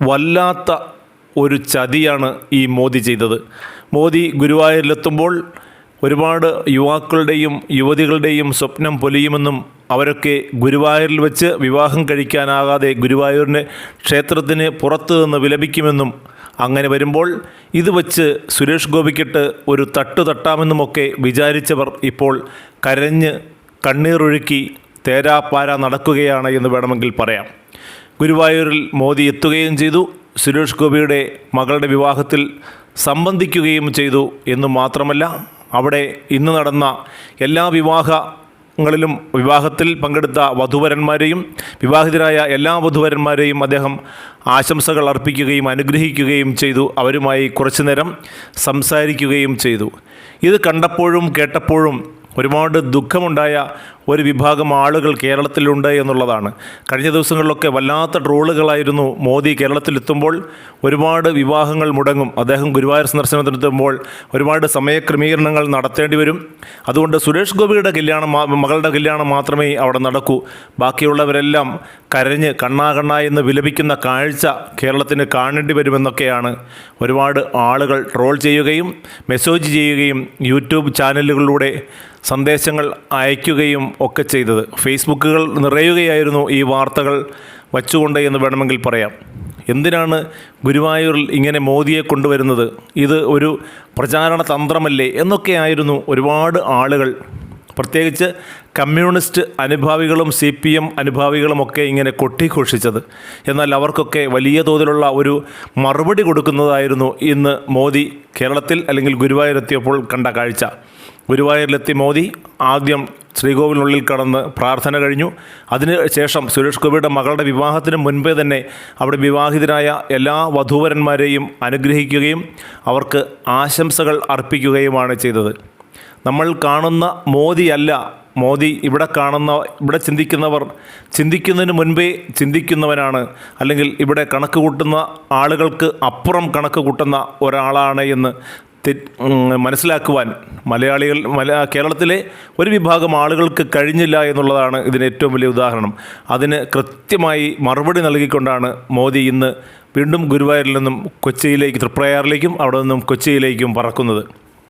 വല്ലാത്ത ഒരു ചതിയാണ് ഈ മോദി ചെയ്തത്. മോദി ഗുരുവായൂരിലെത്തുമ്പോൾ ഒരുപാട് യുവാക്കളുടെയും യുവതികളുടെയും സ്വപ്നം പൊലിയുമെന്നും അവരൊക്കെ ഗുരുവായൂരിൽ വെച്ച് വിവാഹം കഴിക്കാനാകാതെ ഗുരുവായൂരിന് ക്ഷേത്രത്തിന് പുറത്തു നിന്ന് വിലപിക്കുമെന്നും അങ്ങനെ വരുമ്പോൾ ഇത് വച്ച് സുരേഷ് ഗോപിക്കിട്ട് ഒരു തട്ടു തട്ടാമെന്നുമൊക്കെ വിചാരിച്ചവർ ഇപ്പോൾ കരഞ്ഞ് കണ്ണീരൊഴുക്കി തേരാപ്പാര നടക്കുകയാണ് എന്ന് വേണമെങ്കിൽ പറയാം. ഗുരുവായൂരിൽ മോദി എത്തുകയും ചെയ്തു. സുരേഷ് ഗോപിയുടെ മകളുടെ വിവാഹത്തിൽ സംബന്ധിക്കുകയും ചെയ്തു എന്നു മാത്രമല്ല അവിടെ ഇന്ന് നടന്ന എല്ലാ വിവാഹങ്ങളിലും വിവാഹത്തിൽ പങ്കെടുത്ത വധുവരന്മാരെയും വിവാഹിതരായ എല്ലാ വധുവരന്മാരെയും അദ്ദേഹം ആശംസകൾ അർപ്പിക്കുകയും അനുഗ്രഹിക്കുകയും ചെയ്തു. അവരുമായി കുറച്ചു നേരം സംസാരിക്കുകയും ചെയ്തു. ഇത് കണ്ടപ്പോഴും കേട്ടപ്പോഴും ഒരുപാട് ദുഃഖമുണ്ടായ ഒരു വിഭാഗം ആളുകൾ കേരളത്തിലുണ്ട് എന്നുള്ളതാണ്. കഴിഞ്ഞ ദിവസങ്ങളിലൊക്കെ വല്ലാത്ത ട്രോളുകളായിരുന്നു മോദി കേരളത്തിലെത്തുമ്പോൾ. ഒരുപാട് വിവാഹങ്ങൾ മുടങ്ങും. അദ്ദേഹം ഗുരുവായൂർ സന്ദർശനത്തിനെത്തുമ്പോൾ ഒരുപാട് സമയക്രമീകരണങ്ങൾ നടത്തേണ്ടി വരും. അതുകൊണ്ട് സുരേഷ് ഗോപിയുടെ കല്യാണം മകളുടെ കല്യാണം മാത്രമേ അവിടെ നടക്കൂ. ബാക്കിയുള്ളവരെല്ലാം കരഞ്ഞ് കണ്ണാ കണ്ണാ എന്ന് വിലപിക്കുന്ന കാഴ്ച കേരളത്തിന് കാണേണ്ടി വരുമെന്നൊക്കെയാണ് ഒരുപാട് ആളുകൾ ട്രോൾ ചെയ്യുകയും മെസ്സേജ് ചെയ്യുകയും യൂട്യൂബ് ചാനലുകളിലൂടെ സന്ദേശങ്ങൾ അയക്കുകയും ഒക്കെ ചെയ്തത്. ഫേസ്ബുക്കുകൾ നിറയുകയായിരുന്നു ഈ വാർത്തകൾ വച്ചുകൊണ്ട് എന്ന് വേണമെങ്കിൽ പറയാം. എന്തിനാണ് ഗുരുവായൂരിൽ ഇങ്ങനെ മോദിയെ കൊണ്ടുവരുന്നത്? ഇത് ഒരു പ്രചാരണ തന്ത്രമല്ലേ? എന്നൊക്കെയായിരുന്നു ഒരുപാട് ആളുകൾ. പ്രത്യേകിച്ച് കമ്മ്യൂണിസ്റ്റ് അനുഭാവികളും സി പി എം അനുഭാവികളുമൊക്കെ ഇങ്ങനെ കൊട്ടിഘോഷിച്ചത്. എന്നാൽ അവർക്കൊക്കെ വലിയ തോതിലുള്ള ഒരു മറുപടി കൊടുക്കുന്നതായിരുന്നു ഇന്ന് മോദി കേരളത്തിൽ അല്ലെങ്കിൽ ഗുരുവായൂരെത്തിയപ്പോൾ കണ്ട കാഴ്ച. ഗുരുവായൂരിലെത്തി മോദി ആദ്യം ശ്രീകോവിലിനുള്ളിൽ കടന്ന് പ്രാർത്ഥന കഴിഞ്ഞു. അതിനുശേഷം സുരേഷ് ഗോപിയുടെ മകളുടെ വിവാഹത്തിന് മുൻപേ തന്നെ അവിടെ വിവാഹിതരായ എല്ലാ വധൂവരന്മാരെയും അനുഗ്രഹിക്കുകയും അവർക്ക് ആശംസകൾ അർപ്പിക്കുകയുമാണ് ചെയ്തത്. നമ്മൾ കാണുന്ന മോദിയല്ല മോദി ഇവിടെ കാണുന്ന ഇവിടെ ചിന്തിക്കുന്നവർ ചിന്തിക്കുന്നതിന് മുൻപേ ചിന്തിക്കുന്നവനാണ്. അല്ലെങ്കിൽ ഇവിടെ കണക്ക് കൂട്ടുന്ന ആളുകൾക്ക് അപ്പുറം കണക്ക് കൂട്ടുന്ന ഒരാളാണ് എന്ന് മനസ്സിലാക്കുവാൻ മലയാളികൾ മല കേരളത്തിലെ ഒരു വിഭാഗം ആളുകൾക്ക് കഴിഞ്ഞില്ല എന്നുള്ളതാണ് ഇതിന് ഏറ്റവും വലിയ ഉദാഹരണം. അതിന് കൃത്യമായി മറുപടി നൽകിക്കൊണ്ടാണ് മോദി ഇന്ന് വീണ്ടും ഗുരുവായൂരിൽ നിന്നും കൊച്ചിയിലേക്ക് തൃപ്രയാറിലേക്കും അവിടെ നിന്നും കൊച്ചിയിലേക്കും പറക്കുന്നത്.